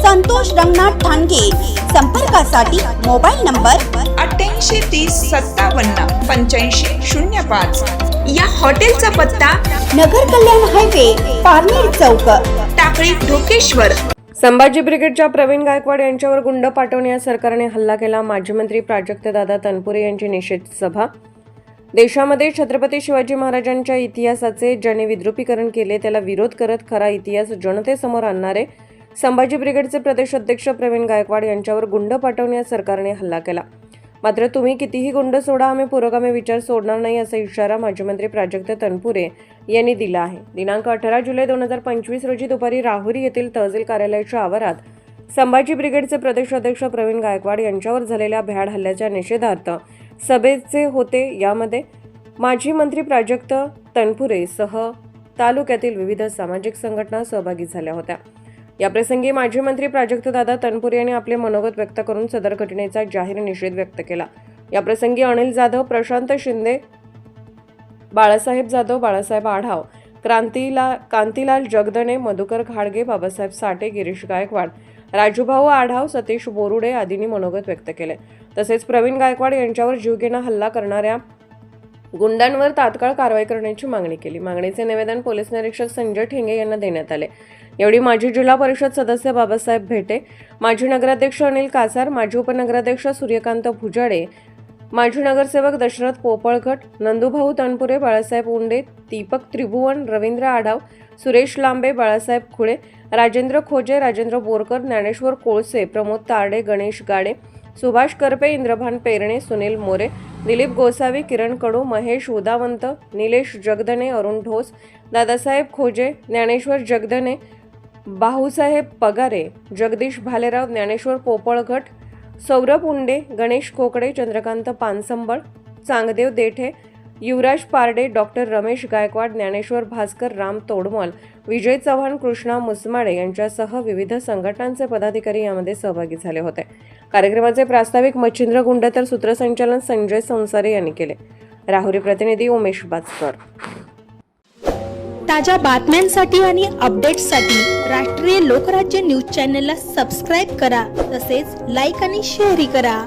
संतोष रंगनाथ ठाणगे. संपर्कासाठी mobile number अठ्ठ्याऐंशी तीस सत्तावन्न पंच्याऐंशी शून्य पाच. या हॉटेलचा पत्ता नगर कल्याण हायवे पारनेर चौक. टाकळी ढोकेश्वर. संभाजी ब्रिगेडच्या प्रवीण गायकवाड यांच्यावर गुंड पाठवण्यास सरकारने हल्ला केला. माजी मंत्री प्राजक्तदादा तनपुरे यांची निषेध सभा. देशामध्ये छत्रपती शिवाजी महाराजांच्या इतिहासाचे ज्याने विद्रुपीकरण केले त्याला विरोध करत खरा इतिहास जनतेसमोर आणणारे संभाजी ब्रिगेडचे प्रदेश अध्यक्ष प्रवीण गायकवाड यांच्यावर गुंड पाठवण्यास सरकारने हल्ला केला. मात्र तुम्ही कितीही गुंड सोडा आम्ही पुरोगामी विचार सोडणार नाही असा इशारा माजी मंत्री प्राजक्त तनपुरे यांनी दिला आहे. दिनांक अठरा जुलै दोन हजार पंचवीस रोजी दुपारी राहुरी येथील तहसील कार्यालयाच्या आवारात संभाजी ब्रिगेडचे प्रदेश अध्यक्ष प्रवीण गायकवाड यांच्यावर झालेल्या भ्याड हल्ल्याच्या निषेधार्थ सभेचे होते. यामध्ये माजी मंत्री प्राजक्त तनपुरे सह तालुक्यातील विविध सामाजिक संघटना सहभागी झाल्या होत्या. याप्रसंगी माजी मंत्री प्राजक्तदादा तनपुरे यांनी आपले मनोगत व्यक्त करून सदर घटनेचा जाहीर निषेध व्यक्त केला. याप्रसंगी अनिल जाधव प्रशांत शिंदे बाळासाहेब जाधव बाळासाहेब आढाव क्रांतीला कांतीलाल जगदणे मधुकर घाडगे बाबासाहेब साठे गिरीश गायकवाड राजूभाऊ आढाव सतीश बोरुडे आदींनी मनोगत व्यक्त केले. तसेच प्रवीण गायकवाड यांच्यावर जीवघेणा हल्ला करणाऱ्या गुंडांवर तात्काळ कारवाई करण्याची मागणी केली. मागणीचे निवेदन पोलीस निरीक्षक संजय ठेंगे यांना देण्यात आले. यावेळी माजी जिल्हा परिषद सदस्य बाबासाहेब भेटे माजी नगराध्यक्ष अनिल कासार माजी उपनगराध्यक्ष सूर्यकांत भुजाडे माजी नगरसेवक दशरथ पोपळघट नंदुभाऊ तनपुरे बाळासाहेब उंडे दीपक त्रिभुवन रवींद्र आढाव सुरेश लांबे बाळासाहेब खुळे राजेंद्र खोजे राजेंद्र बोरकर ज्ञानेश्वर कोळसे प्रमोद तारडे गणेश गाडे सुभाष करपे इंद्रभान पेरणे सुनील मोरे दिलीप गोसावी किरण कडू महेश उदावंत निलेश जगदने अरुण ढोस दादासाहेब खोजे ज्ञानेश्वर जगदने भाऊसाहेब पगारे जगदीश भालेराव ज्ञानेश्वर पोपळघट सौरभ उंडे गणेश कोकडे चंद्रकांत पानसंबळ चांगदेव देठे युवराज पारडे डॉक्टर रमेश गायकवाड ज्ञानेश्वर भास्कर राम तोडमल विजय चव्हाण कृष्णा मुसमाडे यांच्यासह विविध संघटनांचे पदाधिकारी यामध्ये सहभागी झाले होते. कार्यक्रमाचे प्रास्ताविक मच्छिंद्र गुंड तर सूत्रसंचालन संजय संसारे यांनी केले. राहुरी प्रतिनिधी उमेश बाचकर ताज्या बातम्यांसाठी आणि अपडेट्ससाठी राष्ट्रीय लोकराज्य न्यूज चॅनलला सबस्क्राईब करा तसेच लाईक आणि शेअरही करा.